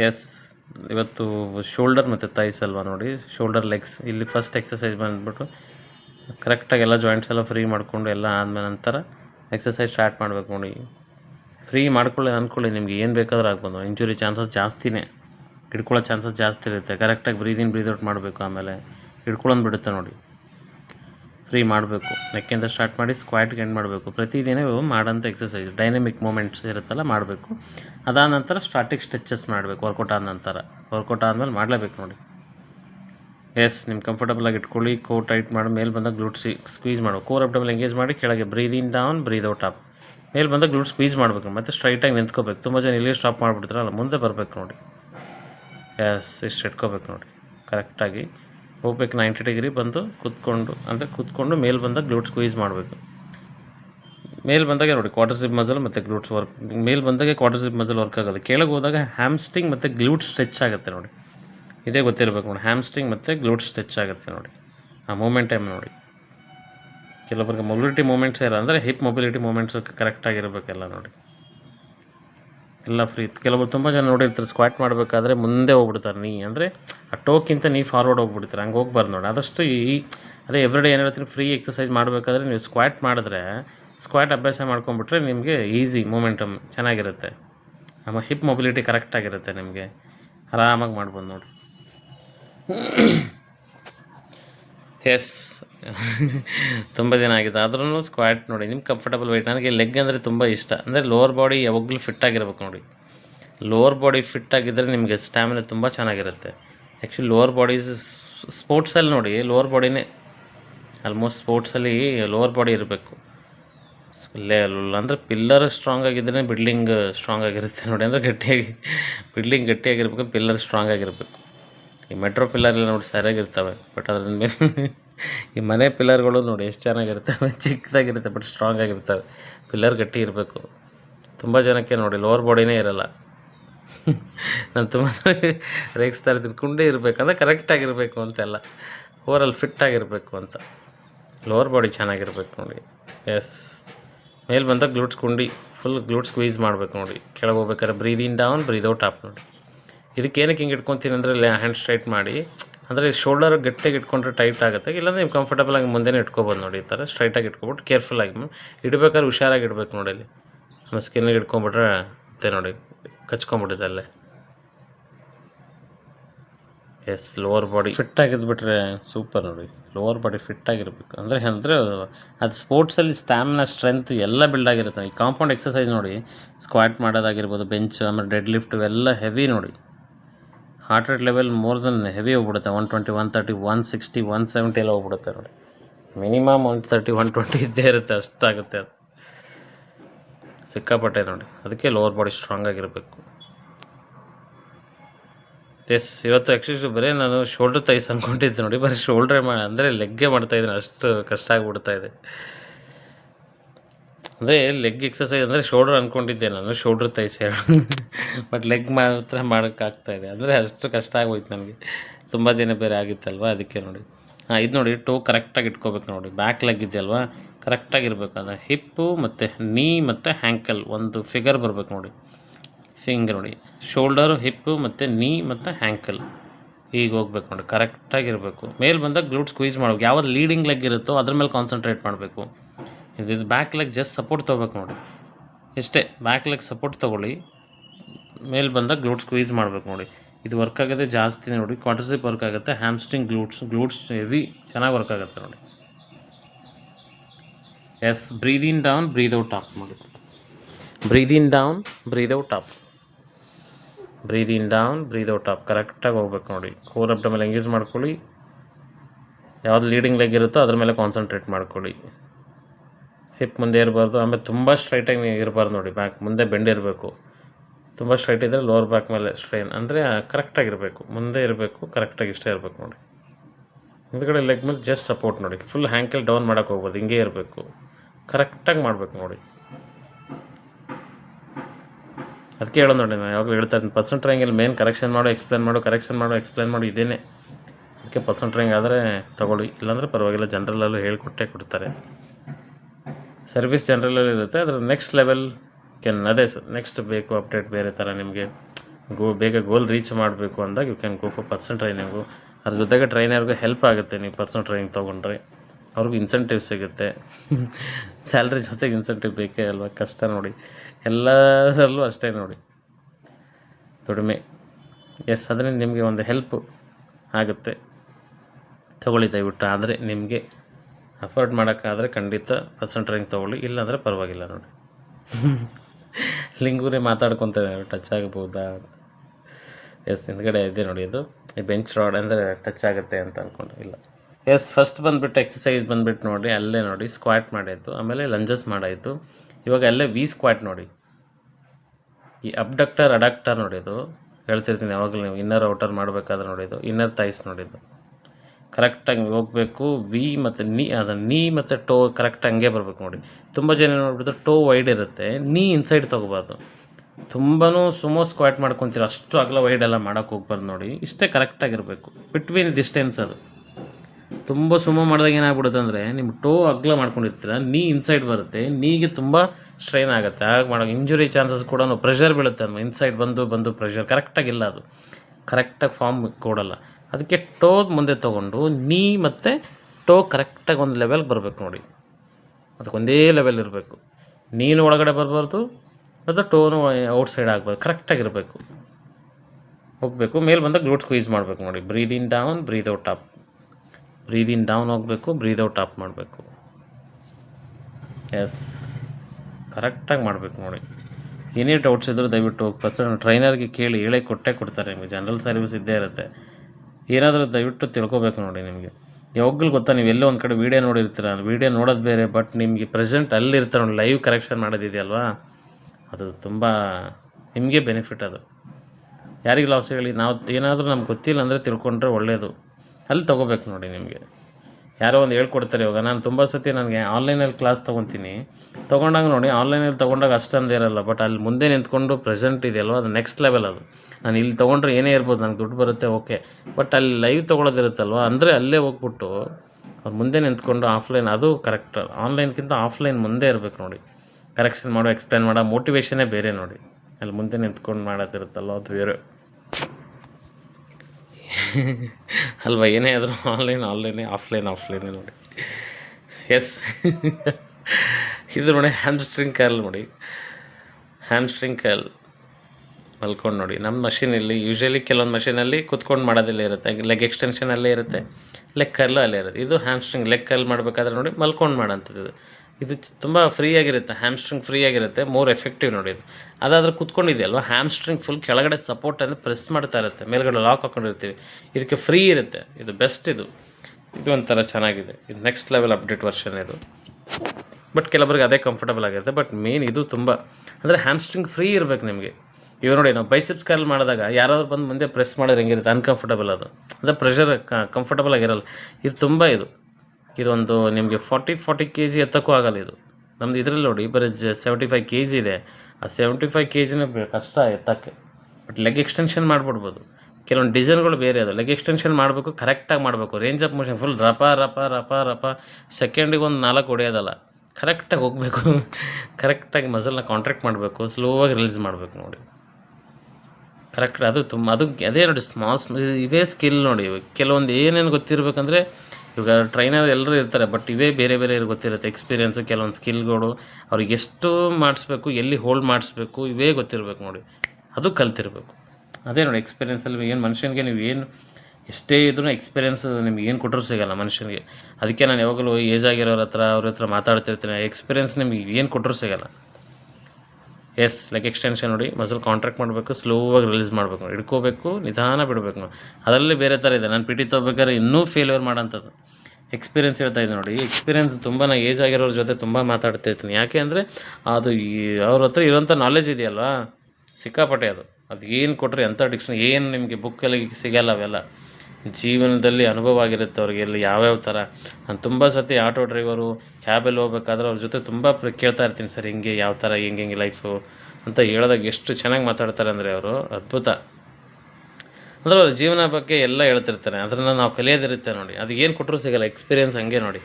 [SPEAKER 1] ಎಸ್ ಇವತ್ತು ಶೋಲ್ಡರ್ ಮತ್ತು ತೈಸ್ ಅಲ್ವಾ ನೋಡಿ. ಶೋಲ್ಡರ್ ಲೆಗ್ಸ್ ಇಲ್ಲಿ ಫಸ್ಟ್ ಎಕ್ಸಸೈಸ್ ಬಂದ್ಬಿಟ್ಟು ಕರೆಕ್ಟಾಗಿ ಎಲ್ಲ ಜಾಯಿಂಟ್ಸ್ ಎಲ್ಲ ಫ್ರೀ ಮಾಡಿಕೊಂಡು ಎಲ್ಲ ಆದಮೇಲೆ ನಂತರ ಎಕ್ಸಸೈಸ್ ಸ್ಟಾರ್ಟ್ ಮಾಡಬೇಕು ನೋಡಿ. ಫ್ರೀ ಮಾಡ್ಕೊಳ್ಳಿ ಅಂದ್ಕೊಳ್ಳಿ ನಿಮಗೆ ಏನು ಬೇಕಾದ್ರೂ ಆಗ್ಬೋದು. ಇಂಜುರಿ ಚಾನ್ಸಸ್ ಜಾಸ್ತಿನೇ. ಹಿಡ್ಕೊಳ್ಳೋ ಚಾನ್ಸಸ್ ಜಾಸ್ತಿ ಇರುತ್ತೆ. ಕರೆಕ್ಟಾಗಿ ಬ್ರೀದ್ ಇನ್ ಬ್ರೀದ್ ಔಟ್ ಮಾಡಬೇಕು ಆಮೇಲೆ. ಹಿಡ್ಕೊಳ್ಳೋದು ಬಿಡುತ್ತೆ ನೋಡಿ. ಫ್ರೀ ಮಾಡಬೇಕು. ನೆಕ್ಕಿಂದ ಸ್ಟಾರ್ಟ್ ಮಾಡಿ ಸ್ಕ್ವಾಟ್ಗೆ ಎಂಡ್ ಮಾಡಬೇಕು. ಪ್ರತಿದಿನ ಮಾಡೋಂಥ ಎಕ್ಸಸೈಸ್ ಡೈನಮಿಕ್ ಮೂಮೆಂಟ್ಸ್ ಇರುತ್ತಲ್ಲ, ಮಾಡಬೇಕು. ಅದಾದ ನಂತರ ಸ್ಟಾರ್ಟಿಂಗ್ ಸ್ಟ್ರೆಚಸ್ ಮಾಡಬೇಕು. ವರ್ಕೌಟ್ ಆದ ನಂತರ. ವರ್ಕೌಟ್ ಆದಮೇಲೆ ಮಾಡಲೇಬೇಕು ನೋಡಿ. ಎಸ್ ನಿಮ್ಮ ಕಂಫರ್ಟಬಲಾಗಿ ಇಟ್ಕೊಳ್ಳಿ ಕೋ ಟೈಟ್ ಮಾಡಿ, ಮೇಲೆ ಬಂದಾಗ ಗ್ಲೂಟ್ ಸ್ಕ್ವೀಸ್ ಮಾಡು. ಕೋರ್ ಅಪ್ಡಬಲ್ ಎಂಗೇಜ್ ಮಾಡಿ ಕೆಳಗೆ breathe in down breathe out up ಮೇಲೆ ಬಂದಾಗ ಗ್ಲೂಟ್ ಸ್ಕ್ವೀಸ್ ಮಾಡಬೇಕು. ಮತ್ತು ಸ್ಟ್ರೈಟಾಗಿ ನಿಂತ್ಕೋಬೇಕು. ತುಂಬ ಜನ ಇಲ್ಲಿ ಸ್ಟಾಪ್ ಮಾಡಿಬಿಡ್ತಾರಲ್ಲ, ಮುಂದೆ ಬರಬೇಕು ನೋಡಿ. ಎಸ್ ಇಷ್ಟು ಇಟ್ಕೋಬೇಕು ನೋಡಿ. ಕರೆಕ್ಟಾಗಿ ಹೋಗ್ಬೇಕು. ನೈಂಟಿ ಡಿಗ್ರಿ ಬಂದು ಕೂತ್ಕೊಂಡು, ಅಂದರೆ ಕೂತ್ಕೊಂಡು ಮೇಲೆ ಬಂದಾಗ ಗ್ಲೂಟ್ ಸ್ಕ್ವೀಸ್ ಮಾಡಬೇಕು. ಮೇಲೆ ಬಂದಾಗ ನೋಡಿ ಕ್ವಾರ್ಟರ್ ಸಿಪ್ ಮಜಲ್ ಮತ್ತು ಗ್ಲೂಟ್ಸ್ ವರ್ಕ್ ಮೇಲೆ ಬಂದಾಗ ಕ್ವಾರ್ಟರ್ ಸಿಪ್ ಮಜಲ್ ವರ್ಕ್ ಆಗೋದು. ಕೆಳಗೆ ಹೋದಾಗ ಹ್ಯಾಮ್ಸ್ಟಿಂಗ್ ಮತ್ತು ಗ್ಲೂಟ್ ಸ್ಟ್ರೆಚ್ ಆಗುತ್ತೆ ನೋಡಿ. ಇದೇ ಗೊತ್ತಿರಬೇಕು ನೋಡಿ. ಹ್ಯಾಮ್ಸ್ಟ್ರಿಂಗ್ ಮತ್ತು ಗ್ಲೂಟ್ ಸ್ಟ್ರೆಚ್ ಆಗುತ್ತೆ ನೋಡಿ. ಆ ಮೂಮೆಂಟ್ ಟೈಮ್ ನೋಡಿ. ಕೆಲವೊಬ್ಬರಿಗೆ ಮೊಬಿಲಿಟಿ ಮೂಮೆಂಟ್ಸ್ ಇಲ್ಲ ಅಂದರೆ ಹಿಪ್ ಮೊಬಿಲಿಟಿ ಮೂಮೆಂಟ್ಸ್ ಕರೆಕ್ಟಾಗಿರಬೇಕೆಲ್ಲ ನೋಡಿ. ಎಲ್ಲ ಫ್ರೀ ಕೆಲವೊಬ್ರು ತುಂಬ ಜನ ನೋಡಿರ್ತಾರೆ ಸ್ಕ್ವಾಟ್ ಮಾಡಬೇಕಾದ್ರೆ ಮುಂದೆ ಹೋಗ್ಬಿಡ್ತಾರೆ ನೀ ಅಂದರೆ ಆ ಟೋಕ್ಕಿಂತ ನೀ ಫಾರ್ವರ್ಡ್ ಹೋಗ್ಬಿಡ್ತಾರೆ. ಹಂಗೆ ಹೋಗ್ಬಾರ್ದು ನೋಡಿ. ಆದಷ್ಟು ಈ, ಅದೇ ಎವ್ರಿಡೇ ಏನು ಹೇಳ್ತೀನಿ ಫ್ರೀ ಎಕ್ಸಸೈಸ್ ಮಾಡಬೇಕಾದ್ರೆ ನೀವು ಸ್ಕ್ವಾಟ್ ಮಾಡಿದ್ರೆ ಸ್ಕ್ವಾಟ್ ಅಭ್ಯಾಸ ಮಾಡ್ಕೊಂಬಿಟ್ರೆ ನಿಮಗೆ ಈಸಿ ಮೂಮೆಂಟಮ್ ಚೆನ್ನಾಗಿರುತ್ತೆ. ನಮ್ಮ ಹಿಪ್ ಮೊಬಿಲಿಟಿ ಕರೆಕ್ಟಾಗಿರುತ್ತೆ ನಿಮಗೆ. ಆರಾಮಾಗಿ ಮಾಡ್ಬೋದು ನೋಡಿ. ಎಸ್ ತುಂಬ ದಿನ ಆಗಿದೆ ಆದ್ರೂ ಸ್ಕ್ವಾಟ್ ನೋಡಿ, ನಿಮ್ಗೆ ಕಂಫರ್ಟಬಲ್ ವೆಯ್ಟ್ ನನಗೆ ಲೆಗ್ ಅಂದರೆ ತುಂಬ ಇಷ್ಟ. ಅಂದರೆ ಲೋವರ್ ಬಾಡಿ ಯಾವಾಗಲೂ ಫಿಟ್ ಆಗಿರ್ಬೇಕು ನೋಡಿ. ಲೋವರ್ ಬಾಡಿ ಫಿಟ್ ಆಗಿದ್ದರೆ ನಿಮಗೆ ಸ್ಟ್ಯಾಮಿನ ತುಂಬ ಚೆನ್ನಾಗಿರುತ್ತೆ. ಆ್ಯಕ್ಚುಲಿ ಲೋವರ್ ಬಾಡಿ ಸ್ಪೋರ್ಟ್ಸಲ್ಲಿ ನೋಡಿ ಲೋವರ್ ಬಾಡಿನೇ ಆಲ್ಮೋಸ್ಟ್ ಸ್ಪೋರ್ಟ್ಸಲ್ಲಿ ಲೋವರ್ ಬಾಡಿ ಇರಬೇಕು. ಅಂದರೆ ಪಿಲ್ಲರ್ ಸ್ಟ್ರಾಂಗ್ ಆಗಿದ್ದರೆ ಬಿಲ್ಡಿಂಗ್ ಸ್ಟ್ರಾಂಗ್ ಆಗಿರುತ್ತೆ ನೋಡಿ. ಅಂದರೆ ಗಟ್ಟಿಯಾಗಿ ಬಿಲ್ಡಿಂಗ್ ಗಟ್ಟಿಯಾಗಿರ್ಬೇಕು ಪಿಲ್ಲರ್ ಸ್ಟ್ರಾಂಗ್ ಆಗಿರಬೇಕು. ಈ ಮೆಟ್ರೋ ಪಿಲ್ಲರ್ ಎಲ್ಲ ನೋಡಿ ಸರಿಯಾಗಿರ್ತವೆ, ಬಟ್ ಅದ್ರ ಮೇಲೆ ಈ ಮನೆ ಪಿಲ್ಲರ್ಗಳು ನೋಡಿ ಎಷ್ಟು ಚೆನ್ನಾಗಿರ್ತವೆ, ಚಿಕ್ಕದಾಗಿರುತ್ತೆ, ಬಟ್ ಸ್ಟ್ರಾಂಗ್ ಆಗಿರ್ತವೆ ಪಿಲ್ಲರ್ ಗಟ್ಟಿ ಇರಬೇಕು. ತುಂಬ ಜನಕ್ಕೆ ನೋಡಿ, ಲೋವರ್ ಬಾಡಿನೇ ಇರಲ್ಲ. ನಾನು ತುಂಬ ರೇಗಿಸ್ತಾ ಇರ್ತೀನಿ, ಕುಂಡೆ ಇರಬೇಕಂದ್ರೆ ಕರೆಕ್ಟಾಗಿರಬೇಕು ಅಂತೆಲ್ಲ. ಓವರಲ್ಲಿ ಫಿಟ್ ಆಗಿರಬೇಕು ಅಂತ. ಲೋವರ್ ಬಾಡಿ ಚೆನ್ನಾಗಿರ್ಬೇಕು ನೋಡಿ. ಎಸ್ ಮೇಲೆ ಬಂದಾಗ ಗ್ಲೂಟ್ಸ್ ಕುಂಡಿ ಫುಲ್ ಗ್ಲೂಟ್ಸ್ ಸ್ಕ್ವೀಸ್ ಮಾಡಬೇಕು ನೋಡಿ. ಕೆಳಗೆ ಹೋಗ್ಬೇಕಾದ್ರೆ breathe in down breathe out up ನೋಡಿ. ಇದಕ್ಕೆ ಏನಕ್ಕೆ ಹಿಂಗೆ ಇಟ್ಕೊತೀನಿ ಅಂದರೆ ಹ್ಯಾಂಡ್ ಸ್ಟ್ರೈಟ್ ಮಾಡಿ. ಅಂದರೆ ಶೋಲ್ಡರ್ ಗಟ್ಟಿಗೆ ಇಟ್ಕೊಂಡ್ರೆ ಟೈಟ್ ಆಗುತ್ತೆ. ಇಲ್ಲಾಂದ್ರೆ ನೀವು ಕಂಫರ್ಟಬಲ್ ಆಗಿ ಮುಂದೆನೇ ಇಟ್ಕೊಬೋದು ನೋಡಿ ಈ ಥರ. ಸ್ಟ್ರೈಟಾಗಿ ಇಟ್ಕೊಬಿಟ್ಟು ಕೇರ್ಫುಲ್ಲಾಗಿ ಇಡಬೇಕಾದ್ರೆ ಹುಷಾರಾಗಿ ಇಡಬೇಕು ನೋಡಿ ಇಲ್ಲಿ. ಆಮೇಲೆ ಸ್ಕಿನ್ನಿಗೆ ಇಟ್ಕೊಂಬಿಟ್ರೆ ಮತ್ತೆ ನೋಡಿ ಕಚ್ಕೊಂಬಿಟ್ಟಿದೆ ಅಲ್ಲೇ. ಎಸ್ ಲೋವರ್ ಬಾಡಿ ಫಿಟ್ ಆಗಿದ್ಬಿಟ್ರೆ ಸೂಪರ್ ನೋಡಿ. ಲೋವರ್ ಬಾಡಿ ಫಿಟ್ ಆಗಿರ್ಬೇಕು. ಅಂದರೆ ಅಂದರೆ ಅದು ಸ್ಪೋರ್ಟ್ಸಲ್ಲಿ ಸ್ಟ್ಯಾಮಿನಾ ಸ್ಟ್ರೆಂತ್ ಎಲ್ಲ ಬಿಲ್ಡ್ ಆಗಿರುತ್ತೆ. ಈ ಕಾಂಪೌಂಡ್ ಎಕ್ಸಸೈಸ್ ನೋಡಿ ಸ್ಕ್ವಾಟ್ ಮಾಡೋದಾಗಿರ್ಬೋದು ಬೆಂಚ್ ಆಮೇಲೆ ಡೆಡ್ ಲಿಫ್ಟ್ ಇವೆಲ್ಲ ಹೆವಿ ನೋಡಿ. Heart rate level more than heavy ಹೋಗ್ಬಿಡುತ್ತೆ. One twenty one thirty one sixty one seventy ಎಲ್ಲ ಹೋಗ್ಬಿಡುತ್ತೆ ನೋಡಿ. Minimum one thirty one twenty ಇದ್ದೇ ಇರುತ್ತೆ, ಅಷ್ಟಾಗುತ್ತೆ ಅದು. ಸಿಕ್ಕಾಪಟ್ಟೆ ನೋಡಿ. ಅದಕ್ಕೆ ಲೋವರ್ ಬಾಡಿ ಸ್ಟ್ರಾಂಗ್ ಆಗಿರಬೇಕು. ಎಸ್ ಇವತ್ತು ಆ್ಯಕ್ಚುಲಿ ಬರೀ ನಾನು ಶೋಲ್ಡ್ರ್ ತೈಸ್ ಅಂದ್ಕೊಂಡಿದ್ದೆ ನೋಡಿ. ಬರೀ ಶೋಲ್ಡ್ರೇ ಮಾ ಅಂದರೆ ಲೆಗ್ಗೆ ಮಾಡ್ತಾಯಿದ್ದೀನಿ ಅಷ್ಟು ಕಷ್ಟ ಆಗಿಬಿಡ್ತಾ ಇದೆ. ಅಂದರೆ ಲೆಗ್ ಎಕ್ಸಸೈಸ್ ಅಂದರೆ ಶೋಲ್ಡ್ರ್ ಅಂದ್ಕೊಂಡಿದ್ದೆ ನಾನು ಶೋಲ್ಡ್ರ್ ತೈಸ್ ಹೇಳಿ. ಬಟ್ ಲೆಗ್ ಮಾತ್ರ ಮಾಡೋಕ್ಕಾಗ್ತಾ ಇದೆ. ಅಂದರೆ ಅಷ್ಟು ಕಷ್ಟ ಆಗೋಯ್ತು ನನಗೆ. ತುಂಬ ದಿನ ಬೇರೆ ಆಗಿತ್ತಲ್ವ ಅದಕ್ಕೆ ನೋಡಿ. ಹಾಂ, ಇದು ನೋಡಿ ಟೋ ಕರೆಕ್ಟಾಗಿ ಇಟ್ಕೋಬೇಕು ನೋಡಿ. ಬ್ಯಾಕ್ ಲೆಗ್ ಇದೆಯಲ್ವಾ? ಅಂದರೆ ಹಿಪ್ಪು ಮತ್ತು ನೀ ಮತ್ತು ಹ್ಯಾಂಕಲ್ ಒಂದು ಫಿಗರ್ ಬರಬೇಕು ನೋಡಿ. ಫಿಂಗರ್ ನೋಡಿ. ಶೋಲ್ಡರು ಹಿಪ್ಪು ಮತ್ತು ನೀ ಮತ್ತು ಹ್ಯಾಂಕಲ್ ಈಗ ಹೋಗ್ಬೇಕು ನೋಡಿ. ಕರೆಕ್ಟಾಗಿರಬೇಕು ಮೇಲೆ ಬಂದಾಗ ಗ್ಲೂಟ್ ಸ್ಕ್ವೀಸ್ ಮಾಡಬೇಕು. ಯಾವ್ದು ಲೀಡಿಂಗ್ ಲೆಗ್ ಇರುತ್ತೋ ಅದ್ರ ಮೇಲೆ ಕಾನ್ಸಂಟ್ರೇಟ್ ಮಾಡಬೇಕು. ಇದು ಬ್ಯಾಕ್ ಲೆಗ್ ಜಸ್ಟ್ ಸಪೋರ್ಟ್ ತೊಗೋಬೇಕು ನೋಡಿ. ಇಷ್ಟೇ ಬ್ಯಾಕ್ ಲೆಗ್ ಸಪೋರ್ಟ್ ತೊಗೊಳ್ಳಿ. ಮೇಲೆ ಬಂದಾಗ ಗ್ಲೂಟ್ಸ್ ಸ್ಕ್ವೀಸ್ ಮಾಡಬೇಕು ನೋಡಿ. ಇದು ವರ್ಕ್ ಆಗೋದೇ ಜಾಸ್ತಿ ನೋಡಿ. ಕ್ವಾಟರ್ಸಿಪ್ ವರ್ಕ್ ಆಗುತ್ತೆ ಹ್ಯಾಮ್ಸ್ಟಿಂಗ್ ಗ್ಲೂಟ್ಸ್ ಗ್ಲೂಟ್ಸ್ ಹೆವಿ ಚೆನ್ನಾಗಿ ವರ್ಕ್ ಆಗುತ್ತೆ ನೋಡಿ. Yes breathe in down breathe out up ಮಾಡಿ breathe in down breathe out up breathe in down breathe out up ಕರೆಕ್ಟಾಗಿ ಹೋಗ್ಬೇಕು ನೋಡಿ. ಕೋರ್ ಅಪ್ ಮೇಲೆ ಎಂಗೇಜ್ ಮಾಡ್ಕೊಳ್ಳಿ. ಯಾವ್ದು ಲೀಡಿಂಗ್ ಲೆಗ್ ಇರುತ್ತೋ ಅದ್ರ ಮೇಲೆ ಕಾನ್ಸಂಟ್ರೇಟ್ ಮಾಡ್ಕೊಳ್ಳಿ. ಹಿಪ್ ಮುಂದೆ ಇರಬಾರ್ದು, ಆಮೇಲೆ ತುಂಬ ಸ್ಟ್ರೈಟಾಗಿ ಇರಬಾರ್ದು ನೋಡಿ ಬ್ಯಾಕ್ ಮುಂದೆ ಬೆಂಡ್ ಇರಬೇಕು. ತುಂಬ ಸ್ಟ್ರೈಟ್ ಇದ್ದರೆ ಲೋವರ್ ಬ್ಯಾಕ್ ಮೇಲೆ ಸ್ಟ್ರೈನ್ ಅಂದರೆ ಕರೆಕ್ಟಾಗಿರಬೇಕು ಮುಂದೆ ಇರಬೇಕು ಕರೆಕ್ಟಾಗಿ ಇಷ್ಟೇ ಇರಬೇಕು ನೋಡಿ. ಹಿಂದ್ಗಡೆ ಲೆಗ್ ಮೇಲೆ ಜಸ್ಟ್ ಸಪೋರ್ಟ್ ನೋಡಿ. ಫುಲ್ ಹ್ಯಾಂಕಲ್ ಡೌನ್ ಮಾಡೋಕೆ ಹೋಗ್ಬೋದು, ಹಿಂಗೆ ಇರಬೇಕು. ಕರೆಕ್ಟಾಗಿ ಮಾಡಬೇಕು ನೋಡಿ. ಅದಕ್ಕೆ ಹೇಳೋದು ನೋಡಿ, ನಾನು ಯಾವಾಗಲೂ ಹೇಳ್ತಾ ಇದ್ದೀನಿ ಪರ್ಸೆಂಟ್ ಟ್ರೈಂಗಲ್ಲಿ ಮೇನ್ ಕರೆಕ್ಷನ್ ಮಾಡು ಎಕ್ಸ್ಪ್ಲೇನ್ ಮಾಡು ಕರೆಕ್ಷನ್ ಮಾಡು ಎಕ್ಸ್ಪ್ಲೇನ್ ಮಾಡು, ಇದೇನೆ. ಅದಕ್ಕೆ ಪರ್ಸೆಂಟ್ ರ್ಯಾಂಕ್ ಆದರೆ ತೊಗೊಳ್ಳಿ, ಇಲ್ಲಾಂದರೆ ಪರವಾಗಿಲ್ಲ ಜನರಲ್ಲೂ ಹೇಳ್ಕೊಟ್ಟೇ ಕೊಡ್ತಾರೆ. ಸರ್ವಿಸ್ ಜನರಲಲ್ಲಿ ಇರುತ್ತೆ ಅದರ ನೆಕ್ಸ್ಟ್ ಲೆವೆಲ್ ಕೆನ್ ಅದೇ ನೆಕ್ಸ್ಟ್ ಬೇಕು ಅಪ್ಡೇಟ್ ಬೇರೆ ಥರ ನಿಮಗೆ ಗೋ ಬೇಗ ಗೋಲ್ ರೀಚ್ ಮಾಡಬೇಕು ಅಂದಾಗ you can go for person training ಅದ್ರ ಜೊತೆಗೆ ಟ್ರೈನರ್ಗೂ ಹೆಲ್ಪ್ ಆಗುತ್ತೆ ನೀವು ಪರ್ಸನಲ್ ಟ್ರೈನಿಂಗ್ ತೊಗೊಂಡ್ರೆ. ಅವ್ರಿಗೂ ಇನ್ಸೆಂಟಿವ್ ಸಿಗುತ್ತೆ. ಸ್ಯಾಲ್ರಿ ಜೊತೆಗೆ ಇನ್ಸೆಂಟಿವ್ ಬೇಕೇ ಅಲ್ವಾ? ಕಷ್ಟ ನೋಡಿ. ಎಲ್ಲದರಲ್ಲೂ ಅಷ್ಟೇ ನೋಡಿ. ದುಡಿಮೆ. ಎಸ್ ಅದರಿಂದ ನಿಮಗೆ ಒಂದು ಹೆಲ್ಪ್ ಆಗುತ್ತೆ. ತಗೊಳ್ಳಿ ದಯವಿಟ್ಟು. ಆದರೆ ನಿಮಗೆ ಅಫೋರ್ಡ್ ಮಾಡೋಕ್ಕಾದರೆ ಖಂಡಿತ ಪರ್ಸೆಂಟ್ ರ್ಯಾಂಕ್ ತೊಗೊಳ್ಳಿ, ಇಲ್ಲಾಂದರೆ ಪರವಾಗಿಲ್ಲ ನೋಡಿ. ಲಿಂಗೂರೇ ಮಾತಾಡ್ಕೊತ ಟಚ್ ಆಗ್ಬೋದಾ ಅಂತ. ಎಸ್ ಹಿಂದ್ಗಡೆ ಇದೆ ನೋಡಿ ಇದು. ಈ ಬೆಂಚ್ ರಾಡ್ ಅಂದರೆ ಟಚ್ ಆಗುತ್ತೆ ಅಂತ ಅಂದ್ಕೊಂಡು ಇಲ್ಲ. ಎಸ್ ಫಸ್ಟ್ ಬಂದುಬಿಟ್ಟು ಎಕ್ಸಸೈಸ್ ಬಂದುಬಿಟ್ಟು ನೋಡಿ, ಅಲ್ಲೇ ನೋಡಿ ಸ್ಕ್ವಾಟ್ ಮಾಡಾಯಿತು ಆಮೇಲೆ ಲಂಜಸ್ ಮಾಡಾಯಿತು. ಇವಾಗ ಅಲ್ಲೇ ವಿ ಸ್ಕ್ವಾಟ್ ನೋಡಿ. ಈ ಅಬ್ಡಕ್ಟರ್ ಅಡಕ್ಟರ್ ನೋಡಿದ್ದು ಹೇಳ್ತಿರ್ತೀನಿ ಯಾವಾಗಲೂ ನೀವು ಇನ್ನರ್ ಔಟರ್ ಮಾಡಬೇಕಾದ್ರೆ ನೋಡಿದ್ದು ಇನ್ನರ್ ತೈಸ್ ನೋಡಿದ್ದು ಕರೆಕ್ಟಾಗಿ ಹೋಗಬೇಕು. ವಿ ಮತ್ತು ನೀ, ಅದು ನೀ ಮತ್ತು ಟೋ ಕರೆಕ್ಟ್ ಹಂಗೆ ಬರಬೇಕು ನೋಡಿ. ತುಂಬ ಜನ ನೋಡ್ಬಿಟ್ಟು ಟೋ ವೈಡ್ ಇರುತ್ತೆ. ನೀ ಇನ್ಸೈಡ್ ತೊಗೋಬಾರ್ದು. ತುಂಬಾ ಸುಮೋ ಸ್ಕ್ವಾಟ್ ಮಾಡ್ಕೊತೀರ, ಅಷ್ಟು ಅಗಲ ವೈಡ್ ಎಲ್ಲ ಮಾಡೋಕ್ಕೆ ಹೋಗ್ಬಾರ್ದು ನೋಡಿ. ಇಷ್ಟೇ ಕರೆಕ್ಟಾಗಿರಬೇಕು ಬಿಟ್ವೀನ್ ಡಿಸ್ಟೆನ್ಸ್ ಅದು. ತುಂಬ ಸುಮೋ ಮಾಡಿದಾಗ ಏನಾಗ್ಬಿಡುತ್ತೆ ಅಂದರೆ ನಿಮ್ಮ ಟೋ ಅಗಲ ಮಾಡ್ಕೊಂಡಿರ್ತೀರ, ನೀ ಇನ್ಸೈಡ್ ಬರುತ್ತೆ. ನೀಗೆ ತುಂಬ ಸ್ಟ್ರೈನ್ ಆಗುತ್ತೆ. ಹಾಗೆ ಮಾಡೋ ಇಂಜುರಿ ಚಾನ್ಸಸ್ ಕೂಡ ಪ್ರೆಷರ್ ಬೀಳುತ್ತೆ ಅಂದ್ರೆ ಇನ್ಸೈಡ್ ಬಂದು ಬಂದು ಪ್ರೆಷರ್ ಕರೆಕ್ಟಾಗಿಲ್ಲ ಅದು. ಕರೆಕ್ಟಾಗಿ ಫಾರ್ಮ್ ಕೊಡೋಲ್ಲ. ಅದಕ್ಕೆ ಟೋ ಮುಂದೆ ತೊಗೊಂಡು ನೀ ಮತ್ತು ಟೋ ಕರೆಕ್ಟಾಗಿ ಒಂದು ಲೆವೆಲ್ಗೆ ಬರಬೇಕು ನೋಡಿ. ಅದಕ್ಕೆ ಒಂದೇ ಲೆವೆಲ್ ಇರಬೇಕು. ನೀನು ಒಳಗಡೆ ಬರಬಾರ್ದು, ಮತ್ತು ಟೋನು ಔಟ್ ಸೈಡ್ ಆಗಬಾರ್ದು ಕರೆಕ್ಟಾಗಿರಬೇಕು ಹೋಗಬೇಕು, ಮೇಲೆ ಬಂದಾಗ ಗ್ಲೂಟ್ ಸ್ಕ್ವೀಸ್ ಮಾಡಬೇಕು ನೋಡಿ. Breathe down breathe out up breathe down ಹೋಗಬೇಕು ಬ್ರೀದ್ ಔಟ್ ಅಪ್ ಮಾಡಬೇಕು. ಎಸ್ ಕರೆಕ್ಟಾಗಿ ಮಾಡಬೇಕು ನೋಡಿ. ಏನೇ ಡೌಟ್ಸ್ ಇದ್ದರೂ ದಯವಿಟ್ಟು ಪರ್ಸನ್ ಟ್ರೈನರ್ಗೆ ಕೇಳಿ ಹೇಳೇ ಕೊಟ್ಟೆ ಕೊಡ್ತಾರೆ. ನಿಮಗೆ ಜನರಲ್ ಸರ್ವಿಸ್ ಇದ್ದೇ ಇರುತ್ತೆ. ಏನಾದರೂ ದಯವಿಟ್ಟು ತಿಳ್ಕೊಬೇಕು ನೋಡಿ ನಿಮಗೆ. ಯಾವಾಗಲೂ ಗೊತ್ತಾ ನೀವು ಎಲ್ಲೋ ಒಂದು ಕಡೆ ವೀಡಿಯೋ ನೋಡಿರ್ತೀರ? ವೀಡಿಯೋ ನೋಡೋದು ಬೇರೆ ಬಟ್ ನಿಮಗೆ ಪ್ರೆಸೆಂಟ್ ಅಲ್ಲಿರ್ತಾರೆ ನೋಡಿ ಲೈವ್ ಕರೆಕ್ಷನ್ ಮಾಡೋದಿದೆಯಲ್ವಾ? ಅದು ತುಂಬ ನಿಮಗೆ ಬೆನಿಫಿಟ್ ಅದು. ಯಾರಿಗೆ ಲಾಸ್ ಹೇಳಿ, ನಾವು ಏನಾದರೂ ನಮ್ಗೆ ಗೊತ್ತಿಲ್ಲ ಅಂದರೆ ತಿಳ್ಕೊಂಡ್ರೆ ಒಳ್ಳೆಯದು ಅಲ್ಲಿ ತೊಗೋಬೇಕು ನೋಡಿ ನಿಮಗೆ. ಯಾರೋ ಒಂದು ಹೇಳ್ಕೊಡ್ತಾರೆ ಇವಾಗ. ನಾನು ತುಂಬ ಸತಿ ನನಗೆ ಆನ್ಲೈನಲ್ಲಿ ಕ್ಲಾಸ್ ತೊಗೊತೀನಿ. ತೊಗೊಂಡಾಗ ನೋಡಿ, ಆನ್ಲೈನಲ್ಲಿ ತೊಗೊಂಡಾಗ ಅಷ್ಟೊಂದು ಇರಲ್ಲ. ಬಟ್ ಅಲ್ಲಿ ಮುಂದೆ ನಿಂತ್ಕೊಂಡು ಪ್ರೆಸೆಂಟ್ ಇದೆಯಲ್ವ ಅದು ನೆಕ್ಸ್ಟ್ ಲೆವೆಲ್ ಅದು. ನಾನು ಇಲ್ಲಿ ತೊಗೊಂಡ್ರೆ ಏನೇ ಇರ್ಬೋದು ನನಗೆ ದುಡ್ಡು ಬರುತ್ತೆ ಓಕೆ ಬಟ್ ಅಲ್ಲಿ ಲೈವ್ ತೊಗೊಳೋದಿರುತ್ತಲ್ವ ಅಂದರೆ ಅಲ್ಲೇ ಹೋಗ್ಬಿಟ್ಟು ಅವ್ರು ಮುಂದೆ ನಿಂತ್ಕೊಂಡು ಆಫ್ಲೈನ್ ಅದು ಕರೆಕ್ಟ್ ಆನ್ಲೈನ್ಗಿಂತ ಆಫ್ಲೈನ್ ಮುಂದೆ ಇರಬೇಕು ನೋಡಿ. ಕರೆಕ್ಷನ್ ಮಾಡೋ ಎಕ್ಸ್ಪ್ಲೇನ್ ಮಾಡೋ ಮೋಟಿವೇಶನೇ ಬೇರೆ ನೋಡಿ. ಅಲ್ಲಿ ಮುಂದೆ ನಿಂತ್ಕೊಂಡು ಮಾಡೋದಿರುತ್ತಲ್ವ ಅದು ಬೇರೆ. ಅಲ್ವಾ, ಏನೇ ಆದರೂ ಆನ್ಲೈನ್ ಆನ್ಲೈನೇ ಆಫ್ಲೈನ್ ಆಫ್ಲೈನೇ ನೋಡಿ. ಎಸ್ ಇದು ನೋಡಿ ಹ್ಯಾಮ್ಸ್ಟ್ರಿಂಗ್ ಕರ್ಲ್ ನೋಡಿ. ಹ್ಯಾಮ್ಸ್ಟ್ರಿಂಗ್ ಕರ್ಲ್ ಮಲ್ಕೊಂಡು ನೋಡಿ. ನಮ್ಮ ಮಷೀನಲ್ಲಿ ಯೂಶ್ವಲಿ ಕೆಲವೊಂದು ಮಷಿನಲ್ಲಿ ಕುತ್ಕೊಂಡು ಮಾಡೋದಲ್ಲೇ ಇರುತ್ತೆ. ಲೆಗ್ ಎಕ್ಸ್ಟೆನ್ಷನ್ ಅಲ್ಲೇ ಇರುತ್ತೆ. ಲೆಗ್ ಕರ್ಲು ಅಲ್ಲೇ ಇರುತ್ತೆ. ಇದು ಹ್ಯಾಮ್ಸ್ಟ್ರಿಂಗ್ ಲೆಗ್ ಕರ್ಲ್ ಮಾಡಬೇಕಾದ್ರೆ ನೋಡಿ ಮಲ್ಕೊಂಡು ಮಾಡೋಂಥದ್ದು. ಇದು ತುಂಬ ಫ್ರೀ ಆಗಿರುತ್ತೆ ಹ್ಯಾಮ್ಸ್ಟ್ರಿಂಗ್ ಫ್ರೀ ಆಗಿರುತ್ತೆ ಮೋರ್ ಎಫೆಕ್ಟಿವ್ ನೋಡಿ ಇದು. ಅಲ್ವಾ? ಹ್ಯಾಮ್ ಹ್ಯಾಮ್ಸ್ಟ್ರಿಂಗ್ ಫುಲ್ ಕೆಳಗಡೆ ಸಪೋರ್ಟ್ ಅಂದರೆ ಪ್ರೆಸ್ ಮಾಡ್ತಾ ಇರುತ್ತೆ, ಮೇಲ್ಗಡೆ ಲಾಕ್ ಹಾಕೊಂಡಿರ್ತೀವಿ. ಇದಕ್ಕೆ ಫ್ರೀ ಇರುತ್ತೆ, ಇದು ಬೆಸ್ಟ್ ಇದು. ಇದು ಒಂಥರ ಚೆನ್ನಾಗಿದೆ. ಇದು ನೆಕ್ಸ್ಟ್ ಲೆವೆಲ್ ಅಪ್ಡೇಟ್ ವರ್ಷನ್ ಇದು. ಬಟ್ ಕೆಲವರಿಗೆ ಅದೇ ಕಂಫರ್ಟಬಲ್ ಆಗಿರುತ್ತೆ ಬಟ್ ಮೇನ್ ಇದು ತುಂಬ. ಅಂದರೆ ಹ್ಯಾಮ್ಸ್ಟ್ರಿಂಗ್ ಫ್ರೀ ಇರಬೇಕು ನಿಮಗೆ. ಇವಾಗ ನೋಡಿ, ನಾವು ಬೈಸಿಪ್ಸ್ ಕರ್ಲ್ ಮಾಡಿದಾಗ ಯಾರಾದ್ರು ಬಂದು ಮುಂದೆ ಪ್ರೆಸ್ ಮಾಡಿದ್ರೆ ಹೆಂಗಿರುತ್ತೆ? ಅನ್ಕಂಫರ್ಟಬಲ್ ಅದು. ಅಂದರೆ ಪ್ರೆಷರ್ ಕಂಫರ್ಟಬಲ್ ಆಗಿರಲ್ಲ. ಇದು ತುಂಬ ಇದು. ಇದೊಂದು ನಿಮಗೆ ಫಾರ್ಟಿ ಫಾರ್ಟಿ ಕೆ ಜಿ ಎತ್ತಕ್ಕೂ ಆಗಲ್ಲ ಇದು. ನಮ್ದು ಇದರಲ್ಲಿ ನೋಡಿ, ಬರೀ ಜ ಸೆವೆಂಟಿ ಫೈವ್ ಕೆ ಜಿ ಇದೆ. ಆ ಸೆವೆಂಟಿ ಫೈವ್ ಕೆ ಜಿನೇ ಕಷ್ಟ ಎತ್ತಕ್ಕೆ. ಬಟ್ ಲೆಗ್ ಎಕ್ಸ್ಟೆನ್ಷನ್ ಮಾಡಿಬಿಡ್ಬೋದು. ಕೆಲವೊಂದು ಡಿಸೈನ್ಗಳು ಬೇರೆ ಅದು. ಲೆಗ್ ಎಕ್ಸ್ಟೆನ್ಷನ್ ಮಾಡಬೇಕು ಕರೆಕ್ಟಾಗಿ ಮಾಡಬೇಕು. ರೇಂಜ್ ಆಫ್ ಮೋಷನ್ ಫುಲ್ ರಪ ರಪ ರಪ ರಪ. ಸೆಕೆಂಡಿಗೆ ಒಂದು ನಾಲ್ಕು ಹೊಡೆಯೋದಲ್ಲ. ಕರೆಕ್ಟಾಗಿ ಹೋಗಬೇಕು. ಕರೆಕ್ಟಾಗಿ ಮಸಲ್ನ ಕಾಂಟ್ರ್ಯಾಕ್ಟ್ ಮಾಡಬೇಕು. ಸ್ಲೋವಾಗಿ ರಿಲೀಸ್ ಮಾಡಬೇಕು ನೋಡಿ. ಕರೆಕ್ಟ್ ಅದು ತುಂಬ, ಅದು, ಅದೇ ನೋಡಿ ಸ್ಮಾಲ್ ಇವೇ ಸ್ಕಿಲ್ ನೋಡಿ. ಕೆಲವೊಂದು ಏನೇನು ಗೊತ್ತಿರಬೇಕಂದ್ರೆ ಇವಾಗ ಟ್ರೈನರ್ ಎಲ್ಲರೂ ಇರ್ತಾರೆ ಬಟ್ ಇವೇ ಬೇರೆ ಬೇರೆ ಗೊತ್ತಿರುತ್ತೆ. ಎಕ್ಸ್ಪೀರಿಯನ್ಸು ಕೆಲವೊಂದು ಸ್ಕಿಲ್ಗಳು ಅವ್ರಿಗೆ ಎಷ್ಟು ಮಾಡಿಸ್ಬೇಕು, ಎಲ್ಲಿ ಹೋಲ್ಡ್ ಮಾಡಿಸ್ಬೇಕು, ಇವೇ ಗೊತ್ತಿರಬೇಕು ನೋಡಿ. ಅದು ಕಲ್ತಿರ್ಬೇಕು. ಅದೇ ನೋಡಿ ಎಕ್ಸ್ಪೀರಿಯನ್ಸಲ್ಲಿ ಏನು ಮನುಷ್ಯನಿಗೆ ನೀವು ಏನು ಎಷ್ಟೇ ಇದ್ರೂ ಎಕ್ಸ್ಪೀರಿಯನ್ಸ್ ನಿಮ್ಗೆ ಏನು ಕೊಟ್ಟರು ಸಿಗಲ್ಲ ಮನುಷ್ಯನಿಗೆ. ಅದಕ್ಕೆ ನಾನು ಯಾವಾಗಲೂ ಏಜ್ ಆಗಿರೋರ ಹತ್ರ, ಅವ್ರ ಹತ್ರ ಮಾತಾಡ್ತಿರ್ತೀನಿ. ಎಕ್ಸ್ಪೀರಿಯನ್ಸ್ ನಿಮ್ಗೆ ಏನು ಕೊಟ್ಟರು ಸಿಗಲ್ಲ. ಎಸ್ ಲೈಕ್ ಎಕ್ಸ್ಟೆನ್ಷನ್ ನೋಡಿ ಮಸಲ್ ಕಾಂಟ್ರಾಕ್ಟ್ ಮಾಡಬೇಕು ಸ್ಲೋವಾಗಿ ರಿಲೀಸ್ ಮಾಡಬೇಕು. ಹಿಡ್ಕೋಬೇಕು, ನಿಧಾನ ಬಿಡಬೇಕು ಅದರಲ್ಲಿ ಬೇರೆ ಥರ ಇದೆ. ನಾನು ಪಿ ಟಿ ತೊಗೋಬೇಕಾದ್ರೆ ಇನ್ನೂ ಫೇಲ್ಯೂರ್ ಮಾಡೋಂಥದ್ದು. ಎಕ್ಸ್ಪೀರಿಯನ್ಸ್ ಹೇಳ್ತಾ ಇದ್ದೀನಿ ನೋಡಿ. ಎಕ್ಸ್ಪೀರಿಯನ್ಸ್ ತುಂಬ ನಾನು ಏಜ್ ಆಗಿರೋರ ಜೊತೆ ತುಂಬ ಮಾತಾಡ್ತಾ ಇರ್ತೀನಿ. ಯಾಕೆ ಅಂದರೆ, ಅದು ಅವ್ರ ಹತ್ರ ಇರೋಂಥ ನಾಲೆಜ್ ಇದೆಯಲ್ಲ ಸಿಕ್ಕಾಪಟ್ಟೆ ಅದು. ಅದು ಏನು ಕೊಟ್ಟರೆ ಎಂಥ ಡಿಕ್ಷನ್ ಏನು ನಿಮಗೆ ಬುಕ್ಕಲ್ಲಿ ಸಿಗಲ್ಲ ಅವೆಲ್ಲ. ಜೀವನದಲ್ಲಿ ಅನುಭವ ಆಗಿರುತ್ತೆ ಅವ್ರಿಗೆ. ಎಲ್ಲಿ ಯಾವ್ಯಾವ ಥರ ನಾನು ತುಂಬ ಸತಿ ಆಟೋ ಡ್ರೈವರು ಕ್ಯಾಬಲ್ಲಿ ಹೋಗ್ಬೇಕಾದ್ರೆ ಅವ್ರ ಜೊತೆ ತುಂಬ ಕೇಳ್ತಾ ಇರ್ತೀನಿ, ಸರ್, ಹಿಂಗೆ ಯಾವ ಥರ ಹಿಂಗೆ ಹಿಂಗೆ ಲೈಫು ಅಂತ ಹೇಳಿದಾಗ ಎಷ್ಟು ಚೆನ್ನಾಗಿ ಮಾತಾಡ್ತಾರೆ ಅಂದರೆ ಅವರು, ಅದ್ಭುತ. ಅಂದರೆ ಅವ್ರ ಜೀವನ ಬಗ್ಗೆ ಎಲ್ಲ ಹೇಳ್ತಿರ್ತಾರೆ. ಅದನ್ನು ನಾವು ಕಲಿಯೋದಿರುತ್ತೆ ನೋಡಿ. ಅದು ಏನು ಕೊಟ್ಟರು ಸಿಗಲ್ಲ ಎಕ್ಸ್ಪೀರಿಯನ್ಸ್ ಹಂಗೆ ನೋಡಿ.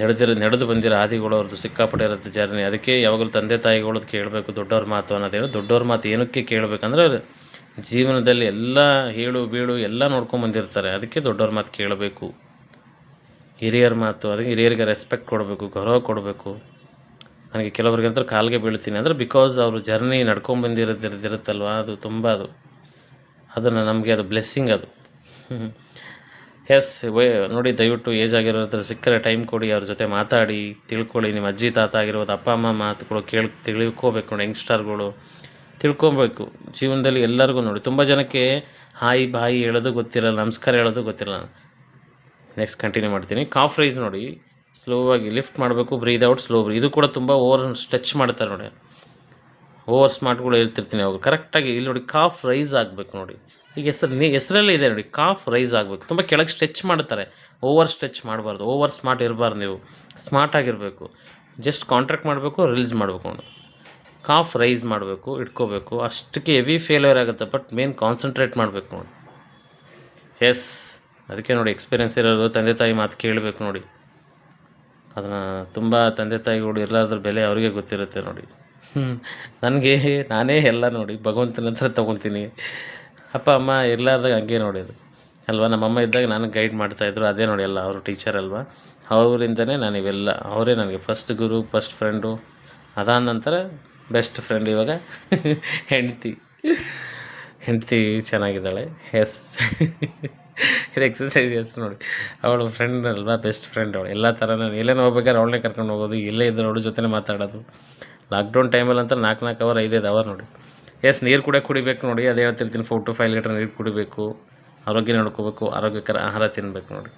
[SPEAKER 1] ನಡೆದಿರೋ, ನಡೆದು ಬಂದಿರೋ ಹಾದಿಗಳು ಅವ್ರದ್ದು ಸಿಕ್ಕಾಪಟ್ಟೆ ಇರುತ್ತೆ ಜರ್ನಿ ಅದಕ್ಕೆ ಯಾವಾಗಲೂ ತಂದೆ ತಾಯಿಗಳದ್ದು ಕೇಳಬೇಕು, ದೊಡ್ಡವ್ರ ಮಾತು ಅನ್ನೋದೇನು, ದೊಡ್ಡವ್ರ ಮಾತು ಏನಕ್ಕೆ ಕೇಳಬೇಕಂದ್ರೆ ಜೀವನದಲ್ಲಿ ಎಲ್ಲ ಹೇಳು ಬೀಳು ಎಲ್ಲ ನೋಡ್ಕೊಂಬಂದಿರ್ತಾರೆ ಅದಕ್ಕೆ ದೊಡ್ಡವ್ರ ಮಾತು ಕೇಳಬೇಕು. ಹಿರಿಯರ ಮಾತು, ಅದಕ್ಕೆ ಹಿರಿಯರಿಗೆ ರೆಸ್ಪೆಕ್ಟ್ ಕೊಡಬೇಕು, ಗೌರವ ಕೊಡಬೇಕು. ನನಗೆ ಕೆಲವ್ರಿಗಂತೂ ಕಾಲಿಗೆ ಬೀಳ್ತೀನಿ. ಅಂದರೆ ಬಿಕಾಸ್ ಅವರು ಜರ್ನಿ ನಡ್ಕೊಂಬಂದಿರೋದಿರುತ್ತಲ್ವ ಅದು ತುಂಬ ಅದು. ಅದನ್ನು ನಮಗೆ ಅದು ಬ್ಲೆಸ್ಸಿಂಗ್ ಅದು. ಎಸ್ ವೇ ನೋಡಿ, ದಯವಿಟ್ಟು ಏಜ್ ಆಗಿರೋ ಹತ್ರ ಸಿಕ್ಕರೆ ಟೈಮ್ ಕೊಡಿ, ಅವ್ರ ಜೊತೆ ಮಾತಾಡಿ, ತಿಳ್ಕೊಳ್ಳಿ. ನಿಮ್ಮ ಅಜ್ಜಿ, ತಾತ ಆಗಿರೋದು ಅಪ್ಪ, ಅಮ್ಮ ಮಾತುಗಳು ಕೇಳಿ, ತಿಳ್ಕೋಬೇಕು ನೋಡಿ ಯಂಗ್ಸ್ಟರ್ಗಳು ತಿಳ್ಕೊಬೇಕು. ಜೀವನದಲ್ಲಿ ಎಲ್ಲರಿಗೂ ನೋಡಿ. ತುಂಬ ಜನಕ್ಕೆ ಹಾಯ್, ಬಾಯಿ ಹೇಳೋದು ಗೊತ್ತಿರಲ್ಲ, ನಮಸ್ಕಾರ ಹೇಳೋದು ಗೊತ್ತಿರಲ್ಲ. ನೆಕ್ಸ್ಟ್ ಕಂಟಿನ್ಯೂ ಮಾಡ್ತೀನಿ. ಕಾಫ್ ರೈಸ್ ನೋಡಿ. ಸ್ಲೋ ಆಗಿ ಲಿಫ್ಟ್ ಮಾಡಬೇಕು ಬ್ರೀದ್ ಔಟ್ ಸ್ಲೋ ಬ್ರೀ ಇದು ಕೂಡ ತುಂಬ ಓವರ್ ಸ್ಟ್ರೆಚ್ ಮಾಡ್ತಾರೆ ನೋಡಿ. ಓವರ್ ಸ್ಮಾರ್ಟ್ಗಳು ಹೇಳ್ತಿರ್ತೀನಿ ಅವಾಗ ಕರೆಕ್ಟಾಗಿ ಇಲ್ಲಿ ನೋಡಿ ಕಾಫ್ ರೈಸ್ ಆಗಬೇಕು ನೋಡಿ. ಈಗ ಹೆಸರು, ನೀ ಹೆಸರಲ್ಲೇ ಇದೆ ನೋಡಿ ಕಾಫ್ ರೈಸ್ ಆಗಬೇಕು. ತುಂಬ ಕೆಳಗೆ ಸ್ಟ್ರೆಚ್ ಮಾಡ್ತಾರೆ. ಓವರ್ ಸ್ಟ್ರೆಚ್ ಮಾಡಬಾರ್ದು. ಓವರ್ ಸ್ಮಾರ್ಟ್ ಇರಬಾರ್ದು ನೀವು. ಸ್ಮಾರ್ಟ್ ಆಗಿರಬೇಕು. ಜಸ್ಟ್ ಕಾಂಟ್ರಾಕ್ಟ್ ಮಾಡಬೇಕು ರಿಲೀಸ್ ಮಾಡಬೇಕು ನೋಡಿ ಕಾಫ್ ರೈಸ್ ಮಾಡಬೇಕು, ಇಟ್ಕೋಬೇಕು. ಅಷ್ಟಕ್ಕೆ ಹೆವಿ ಫೇಲ್ಯೂರ್ ಆಗುತ್ತೆ ಬಟ್ ಮೇನ್ ಕಾನ್ಸಂಟ್ರೇಟ್ ಮಾಡಬೇಕು ನೋಡಿ. ಎಸ್ ಅದಕ್ಕೆ ನೋಡಿ ಎಕ್ಸ್ಪೀರಿಯನ್ಸ್ ಇರೋರು, ತಂದೆ ತಾಯಿ ಮಾತು ಕೇಳಬೇಕು ನೋಡಿ. ಅದನ್ನು ತುಂಬ ತಂದೆ ತಾಯಿಗಳು ಇರಲಾರ್ದ್ರ ಬೆಲೆ ಅವರಿಗೆ ಗೊತ್ತಿರುತ್ತೆ ನೋಡಿ. ನನಗೆ ನಾನೇ ಎಲ್ಲ ನೋಡಿ, ಭಗವಂತನ ಹತ್ರ ತೊಗೊತೀನಿ ಅಪ್ಪ, ಅಮ್ಮ ಇರಲಾರ್ದಾಗ ಹಂಗೆ ನೋಡಿ ಅಲ್ವಾ, ನಮ್ಮಮ್ಮ ಇದ್ದಾಗ ನಾನು ಗೈಡ್ ಮಾಡ್ತಾಯಿದ್ರು ಅದೇ ನೋಡಿ ಎಲ್ಲ ಅವರು ಟೀಚರ್ ಅಲ್ವಾ. ಅವರಿಂದನೇ ನಾನು ಇವೆಲ್ಲ, ಅವರೇ ನನಗೆ ಫಸ್ಟ್ ಗುರು ಫಸ್ಟ್ ಫ್ರೆಂಡು ಅದಾದ ನಂತರ ಬೆಸ್ಟ್ ಫ್ರೆಂಡ್ ಇವಾಗ. ಹೆಂಡ್ತಿ. ಹೆಂಡ್ತಿ ಚೆನ್ನಾಗಿದ್ದಾಳೆ. ಎಸ್ ಇದು ಎಕ್ಸಸೈಸ್ ಎಸ್ ನೋಡಿ. ಅವಳು ಫ್ರೆಂಡ್ ಅಲ್ವಾ? ಬೆಸ್ಟ್ ಫ್ರೆಂಡ್ ಅವಳು. ಎಲ್ಲ ಥರ ನಾನು ಎಲ್ಲೇನೋ ಹೋಗ್ಬೇಕಾದ್ರೆ ಅವಳನ್ನೇ ಕರ್ಕೊಂಡು ಹೋಗೋದು, ಇಲ್ಲೇ ಇದ್ದರೆ ಅವಳ ಜೊತೆ ಮಾತಾಡೋದು. ಲಾಕ್ಡೌನ್ ಟೈಮಲ್ಲಿ ಅಂತ ನಾಲ್ಕು ನಾಲ್ಕು ಅವರ್ ಐದೈದು ಅವರ್ ನೋಡಿ. ಎಸ್ ನೀರು ಕೂಡ ಕುಡಿಬೇಕು ನೋಡಿ. ಅದೇ ಹೇಳ್ತಿರ್ತೀನಿ ಫೋರ್ ಟು ಫೈವ್ ಲೀಟರ್ ನೀರು ಕುಡಿಬೇಕು. ಆರೋಗ್ಯ ನೋಡ್ಕೋಬೇಕು, ಆರೋಗ್ಯಕರ ಆಹಾರ ತಿನ್ನಬೇಕು ನೋಡಿ.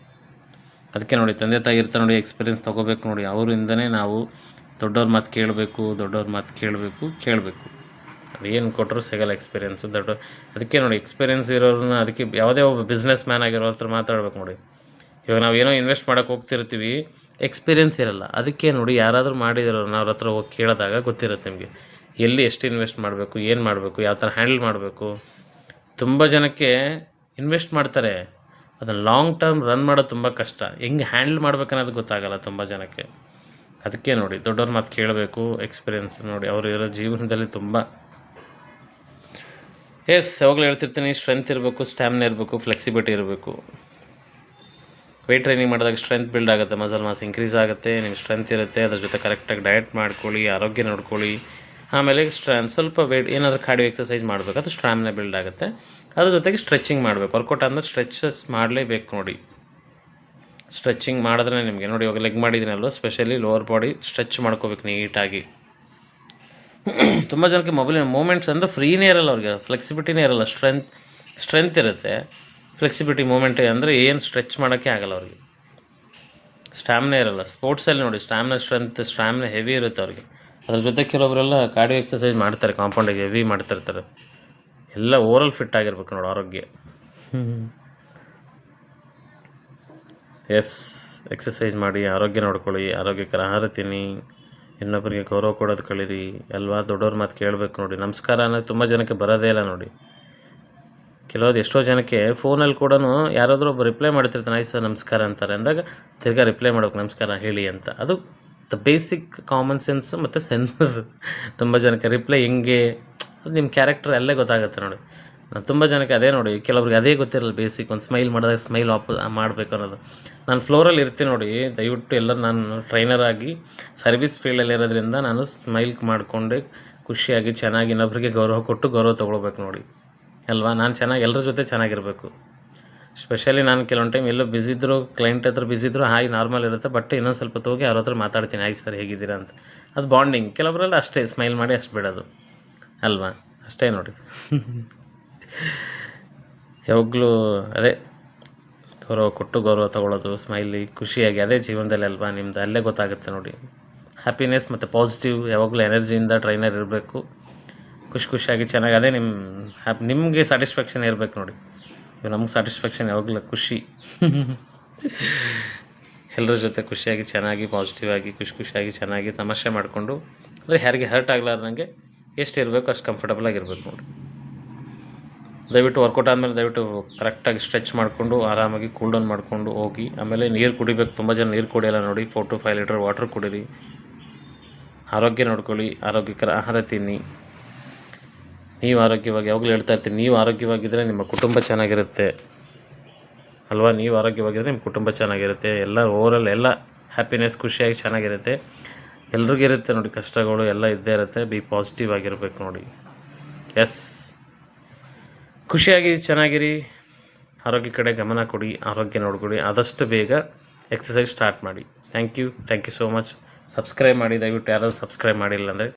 [SPEAKER 1] ಅದಕ್ಕೆ ನೋಡಿ, ತಂದೆ ತಾಯಿ ಇರ್ತಾರೆ ನೋಡಿ ಎಕ್ಸ್ಪೀರಿಯನ್ಸ್ ತೊಗೋಬೇಕು ನೋಡಿ. ಅವರಿಂದನೇ ನಾವು ದೊಡ್ಡವ್ರ ಮಾತು ಕೇಳಬೇಕು, ದೊಡ್ಡವ್ರ ಮಾತು ಕೇಳಬೇಕು ಕೇಳಬೇಕು. ಅದೇನು ಕೊಟ್ಟರು ಸಿಗಲ್ಲ ಎಕ್ಸ್ಪೀರಿಯೆನ್ಸ್ ದೊಡ್ಡ, ಅದಕ್ಕೆ ನೋಡಿ ಎಕ್ಸ್ಪೀರಿಯನ್ಸ್ ಇರೋರನ್ನ ಅದಕ್ಕೆ ಯಾವುದೇ ಒಬ್ಬ ಬಿಸ್ನೆಸ್ ಮ್ಯಾನ್ ಆಗಿರೋ ಹತ್ರ ಮಾತಾಡ್ಬೇಕು ನೋಡಿ. ಇವಾಗ ನಾವು ಏನೋ ಇನ್ವೆಸ್ಟ್ ಮಾಡೋಕೆ ಹೋಗ್ತಿರ್ತೀವಿ ಎಕ್ಸ್ಪೀರಿಯನ್ಸ್ ಇರಲ್ಲ. ಅದಕ್ಕೆ ನೋಡಿ ಯಾರಾದರೂ ಮಾಡಿದಿರೋ ಅವ್ರ ಹತ್ರ ಹೋಗಿ ಕೇಳಿದಾಗ ಗೊತ್ತಿರುತ್ತೆ ನಿಮಗೆ. ಎಲ್ಲಿ ಎಷ್ಟು ಇನ್ವೆಸ್ಟ್ ಮಾಡಬೇಕು, ಏನು ಮಾಡಬೇಕು, ಯಾವ ಥರ ಹ್ಯಾಂಡಲ್ ಮಾಡಬೇಕು. ತುಂಬ ಜನಕ್ಕೆ ಇನ್ವೆಸ್ಟ್ ಮಾಡ್ತಾರೆ. ಅದನ್ನು ಲಾಂಗ್ ಟರ್ಮ್ ರನ್ ಮಾಡೋದು ತುಂಬ ಕಷ್ಟ. ಹೆಂಗೆ ಹ್ಯಾಂಡಲ್ ಮಾಡ್ಬೇಕನ್ನೋದು ಗೊತ್ತಾಗಲ್ಲ ತುಂಬ ಜನಕ್ಕೆ. ಅದಕ್ಕೆ ನೋಡಿ ದೊಡ್ಡವ್ರ ಮಾತು ಕೇಳಬೇಕು ಎಕ್ಸ್ಪೀರಿಯನ್ಸ್ ನೋಡಿ. ಅವರು ಜೀವನದಲ್ಲಿ ತುಂಬ ಎಸ್ ಯಾವಾಗಲೂ ಹೇಳ್ತಿರ್ತೀನಿ ಸ್ಟ್ರೆಂತ್ ಇರಬೇಕು ಸ್ಟ್ಯಾಮಿನ ಇರಬೇಕು ಫ್ಲೆಕ್ಸಿಬಿಲಿಟಿ ಇರಬೇಕು. ವೆಯ್ಟ್ ಟ್ರೈನಿಂಗ್ ಮಾಡಿದಾಗ ಸ್ಟ್ರೆಂತ್ ಬಿಲ್ಡ್ ಆಗುತ್ತೆ ಮಸಲ್ ಮಾಸ್ ಇನ್ಕ್ರೀಸ್ ಆಗುತ್ತೆ ನಿಮ್ಮ ಸ್ಟ್ರೆಂತ್ ಇರುತ್ತೆ, ಅದ್ರ ಜೊತೆ ಕರೆಕ್ಟಾಗಿ ಡಯಟ್ ಮಾಡ್ಕೊಳ್ಳಿ, ಆರೋಗ್ಯ ನೋಡ್ಕೊಳ್ಳಿ. ಆಮೇಲೆ ಸ್ಟ್ರಾನ್ ಸ್ವಲ್ಪ ವೆಯ್ಟ್ ಏನಾದರೂ ಕಾರ್ಡಿಯೋ ಎಕ್ಸಸೈಸ್ ಮಾಡಬೇಕು, ಅದು ಸ್ಟ್ಯಾಮಿನ ಬಿಲ್ಡ್ ಆಗುತ್ತೆ. ಅದ್ರ ಜೊತೆಗೆ ಸ್ಟ್ರೆಚಿಂಗ್ ಮಾಡಬೇಕು. ವರ್ಕೌಟ್ ಅಂದರೆ ಸ್ಟ್ರೆಚಸ್ ಮಾಡಲೇಬೇಕು ನೋಡಿ. ಸ್ಟ್ರೆಚಿಂಗ್ ಮಾಡಿದ್ರೆ ನಿಮಗೆ ನೋಡಿ, ಇವಾಗ ಲೆಗ್ ಮಾಡಿದ್ದೀನಲ್ವ ಸ್ಪೆಷಲಿ ಲೋವರ್ ಬಾಡಿ ಸ್ಟ್ರೆಚ್ ಮಾಡ್ಕೋಬೇಕು ನೀಟಾಗಿ. ತುಂಬ ಜನಕ್ಕೆ ಮೊಬೈಲ್ ಮೂಮೆಂಟ್ಸ್ ಅಂದರೆ ಫ್ರೀನೇ ಇರಲ್ಲ ಅವ್ರಿಗೆ. ಫ್ಲೆಕ್ಸಿಬಿಲಿಟಿನೇ ಇರಲ್ಲ. ಸ್ಟ್ರೆಂತ್ ಸ್ಟ್ರೆಂತ್ ಇರುತ್ತೆ. ಫ್ಲೆಕ್ಸಿಬಿಲಿಟಿ ಮೂಮೆಂಟ್ ಅಂದರೆ ಏನು ಸ್ಟ್ರೆಚ್ ಮಾಡೋಕ್ಕೆ ಆಗಲ್ಲ ಅವ್ರಿಗೆ. ಸ್ಟ್ಯಾಮ್ನೇ ಇರಲ್ಲ. ಸ್ಪೋರ್ಟ್ಸಲ್ಲಿ ನೋಡಿ ಸ್ಟ್ಯಾಮ್ನ ಸ್ಟ್ರೆಂತ್ ಸ್ಟ್ಯಾಮ್ನ ಹೆವಿ ಇರುತ್ತೆ ಅವ್ರಿಗೆ. ಅದ್ರ ಜೊತೆ ಕೆಲವೊಬ್ಬರೆಲ್ಲ ಕಾರ್ಡಿಯೋ ಎಕ್ಸಸೈಸ್ ಮಾಡ್ತಾರೆ ಕಾಂಪೌಂಡಿಗೆ ಹೆವಿ ಮಾಡ್ತಿರ್ತಾರೆ. ಎಲ್ಲ ಓರಲ್ ಫಿಟ್ ಆಗಿರ್ಬೇಕು ನೋಡಿ, ಆರೋಗ್ಯ. ಎಸ್ ಎಕ್ಸಸೈಸ್ ಮಾಡಿ, ಆರೋಗ್ಯ ನೋಡ್ಕೊಳ್ಳಿ, ಆರೋಗ್ಯಕರ ಆಹಾರ ತಿನ್ನಿ ಇನ್ನೊಬ್ಬರಿಗೆ ಗೌರವ ಕೊಡೋದು ಕಳೀರಿ, ಅಲ್ವಾ? ದೊಡ್ಡವ್ರ ಮಾತು ಕೇಳಬೇಕು ನೋಡಿ. ನಮಸ್ಕಾರ ಅನ್ನೋದು ತುಂಬ ಜನಕ್ಕೆ ಬರೋದೇ ಇಲ್ಲ ನೋಡಿ. ಕೆಲವೊಂದು ಎಷ್ಟೋ ಜನಕ್ಕೆ ಫೋನಲ್ಲಿ ಕೂಡ ಯಾರಾದರೂ ಒಬ್ಬ ರಿಪ್ಲೈ ಮಾಡ್ತಿರ್ತಾನೆ ಆಯ್ತು ಸರ್, ನಮಸ್ಕಾರ ಅಂತಾರೆ. ಅಂದಾಗ ತಿರ್ಗಾ ರಿಪ್ಲೈ ಮಾಡೋಕೆ ನಮಸ್ಕಾರ ಹೇಳಿ ಅಂತ. ಅದು ದ ಬೇಸಿಕ್ ಕಾಮನ್ ಸೆನ್ಸ್ ಮತ್ತು ಸೆನ್ಸ್ ತುಂಬ ಜನಕ್ಕೆ ರಿಪ್ಲೈ ಹೆಂಗೆ? ಅದು ನಿಮ್ಮ ಕ್ಯಾರೆಕ್ಟರ್ ಅಲ್ಲೇ ಗೊತ್ತಾಗುತ್ತೆ ನೋಡಿ. ತುಂಬ ಜನಕ್ಕೆ ಅದೇ ನೋಡಿ, ಕೆಲವ್ರಿಗೆ ಅದೇ ಗೊತ್ತಿರಲ್ಲ ಬೇಸಿಕ್ ಒಂದು ಸ್ಮೈಲ್ ಮಾಡಿದಾಗ ಸ್ಮೈಲ್ ಆಪ್ ಮಾಡಬೇಕು ಅನ್ನೋದು. ನಾನು ಫ್ಲೋರಲ್ಲಿ ಇರ್ತೀನಿ ನೋಡಿ, ದಯವಿಟ್ಟು ಎಲ್ಲರೂ ನಾನು ಟ್ರೈನರ್ ಆಗಿ ಸರ್ವಿಸ್ ಫೀಲ್ಡಲ್ಲಿ ಇರೋದ್ರಿಂದ ನಾನು ಸ್ಮೈಲ್ ಮಾಡಿಕೊಂಡೆ, ಖುಷಿಯಾಗಿ ಚೆನ್ನಾಗಿ ಇನ್ನೊಬ್ಬರಿಗೆ ಗೌರವ ಕೊಟ್ಟು ಗೌರವ ತೊಗೊಳ್ಬೇಕು ನೋಡಿ. ಅಲ್ವಾ? ನಾನು ಚೆನ್ನಾಗಿ ಎಲ್ಲರ ಜೊತೆ ಚೆನ್ನಾಗಿರಬೇಕು. ಸ್ಪೆಷಲಿ ನಾನು ಕೆಲವೊಂದು ಟೈಮ್ ಎಲ್ಲೋ ಬಿಸಿದ್ರು ಕ್ಲೈಂಟ್ ಹತ್ರ ಬಿಸಿದ್ರು ಹಾಗೆ ನಾರ್ಮಲ್ ಇರುತ್ತೆ ಬಟ್ ಇನ್ನೊಂದು ಸ್ವಲ್ಪ ಹೋಗಿ ಅವ್ರ ಹತ್ರ ಮಾತಾಡ್ತೀನಿ ಆಯ್ತು ಸರ್ ಹೇಗಿದ್ದೀರಾ? ಅಂತ. ಅದು ಬಾಂಡಿಂಗ್ ಕೆಲವರೆಲ್ಲ ಅಷ್ಟೇ ಸ್ಮೈಲ್ ಮಾಡಿ ಅಷ್ಟು ಬಿಡೋದು. ಅಲ್ವಾ? ಅಷ್ಟೇ ನೋಡಿ. ಯಾವಾಗಲೂ ಅದೇ ಗೌರವ ಕೊಟ್ಟು ಗೌರವ ತಗೊಳ್ಳೋದು, ಸ್ಮೈಲಿ, ಖುಷಿಯಾಗಿ ಅದೇ ಜೀವನದಲ್ಲಿ ಅಲ್ವಾ ನಿಮ್ದು? ಅಲ್ಲೇ ಗೊತ್ತಾಗುತ್ತೆ ನೋಡಿ. ಹ್ಯಾಪಿನೆಸ್ ಮತ್ತು ಪಾಸಿಟಿವ್ ಯಾವಾಗಲೂ ಎನರ್ಜಿಯಿಂದ ಟ್ರೈನರ್ ಇರಬೇಕು. ಖುಷಿ ಖುಷಿಯಾಗಿ ಚೆನ್ನಾಗಿ ಅದೇ ನಿಮ್ಮ ಹ್ಯಾಪ್ ನಿಮಗೆ ಸ್ಯಾಟಿಸ್ಫ್ಯಾಕ್ಷನ್ ಇರಬೇಕು ನೋಡಿ. ಇವಾಗ ನಮ್ಗೆ ಸ್ಯಾಟಿಸ್ಫ್ಯಾಕ್ಷನ್ ಯಾವಾಗಲೂ ಖುಷಿ. ಎಲ್ಲರ ಜೊತೆ ಖುಷಿಯಾಗಿ ಚೆನ್ನಾಗಿ ಪಾಸಿಟಿವ್ ಆಗಿ, ಖುಷಿ ಖುಷಿಯಾಗಿ ಚೆನ್ನಾಗಿ ತಮಾಷೆ ಮಾಡಿಕೊಂಡು, ಅಂದರೆ ಯಾರಿಗೆ ಹರ್ಟ್ ಆಗಲಾರ್ದಂಗೆ ಎಷ್ಟು ಇರಬೇಕು ಅಷ್ಟು ಕಂಫರ್ಟಬಲ್ ಆಗಿರ್ಬೇಕು ನೋಡಿ. ದಯವಿಟ್ಟು ವರ್ಕೌಟ್ ಆದಮೇಲೆ ದಯವಿಟ್ಟು ಕರೆಕ್ಟಾಗಿ ಸ್ಟ್ರೆಚ್ ಮಾಡಿಕೊಂಡು, ಆರಾಮಾಗಿ ಕೂಲ್ ಡೌನ್ ಮಾಡಿಕೊಂಡು ಹೋಗಿ, ಆಮೇಲೆ ನೀರು ಕುಡಿಬೇಕು. ತುಂಬ ಜನ ನೀರು ಕುಡಿಯಲ್ಲ ನೋಡಿ. Four to five litre water ಕುಡೀರಿ. ಆರೋಗ್ಯ ನೋಡ್ಕೊಳ್ಳಿ. ಆರೋಗ್ಯಕರ ಆಹಾರ ತಿನ್ನಿ. ನೀವು ಆರೋಗ್ಯವಾಗಿ, ಯಾವಾಗಲೂ ಹೇಳ್ತಾ ಇರ್ತೀನಿ, ನೀವು ಆರೋಗ್ಯವಾಗಿದ್ದರೆ ನಿಮ್ಮ ಕುಟುಂಬ ಚೆನ್ನಾಗಿರುತ್ತೆ. ಅಲ್ವಾ? ನೀವು ಆರೋಗ್ಯವಾಗಿದ್ದರೆ ನಿಮ್ಮ ಕುಟುಂಬ ಚೆನ್ನಾಗಿರುತ್ತೆ. ಎಲ್ಲ ಓವರಲ್ ಎಲ್ಲ ಹ್ಯಾಪಿನೆಸ್ ಖುಷಿಯಾಗಿ ಚೆನ್ನಾಗಿರುತ್ತೆ. ಎಲ್ರಿಗೂ ಇರುತ್ತೆ ನೋಡಿ ಕಷ್ಟಗಳು, ಎಲ್ಲ ಇದ್ದೇ ಇರುತ್ತೆ. ಬಿ ಪಾಸಿಟಿವ್ ಆಗಿರಬೇಕು ನೋಡಿ. ಎಸ್ ಖುಷಿಯಾಗಿ ಚೆನ್ನಾಗಿರಿ. ಆರೋಗ್ಯ ಕಡೆ ಗಮನ ಕೊಡಿ, ಆರೋಗ್ಯ ನೋಡ್ಕೊಡಿ ಆದಷ್ಟು ಬೇಗ ಎಕ್ಸಸೈಸ್ ಸ್ಟಾರ್ಟ್ ಮಾಡಿ. Thank you thank you so much subscribe ಮಾಡಿ. ದಯವಿಟ್ಟು ಯಾರಾದರೂ ಸಬ್ಸ್ಕ್ರೈಬ್ ಮಾಡಿಲ್ಲ ಅಂದರೆ